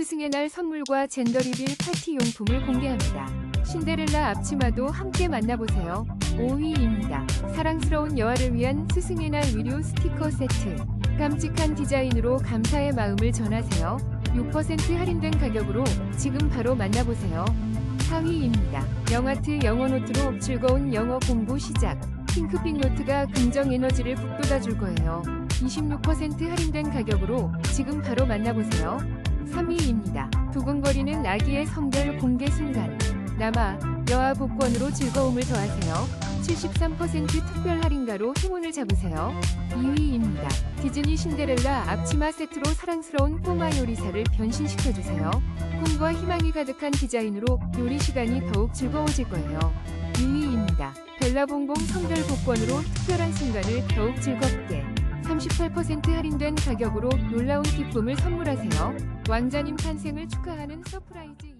스승의 날 선물과 젠더 리빌 파티 용품을 공개합니다. 신데렐라 앞치마도 함께 만나보세요. 5위입니다. 사랑스러운 여아를 위한 스승의 날 의류 스티커 세트. 깜찍한 디자인으로 감사의 마음을 전하세요. 6% 할인된 가격으로 지금 바로 만나보세요. 4위입니다. 영아트 영어 노트로 즐거운 영어 공부 시작. 핑크빛 노트가 긍정 에너지를 북돋아 줄 거예요. 26% 할인된 가격으로 지금 바로 만나보세요. 3위입니다. 두근거리는 아기의 성별 공개 순간. 남아 여아 복권으로 즐거움을 더하세요. 73% 특별 할인가로 행운을 잡으세요. 2위입니다. 디즈니 신데렐라 앞치마 세트로 사랑스러운 꼬마 요리사를 변신시켜주세요. 꿈과 희망이 가득한 디자인으로 요리 시간이 더욱 즐거워질 거예요. 2위입니다. 벨라봉봉 성별 복권으로 특별한 순간을 더욱 즐겁게 38% 할인된 가격으로 놀라운 기쁨을 선물하세요. 왕자님 탄생을 축하하는 서프라이즈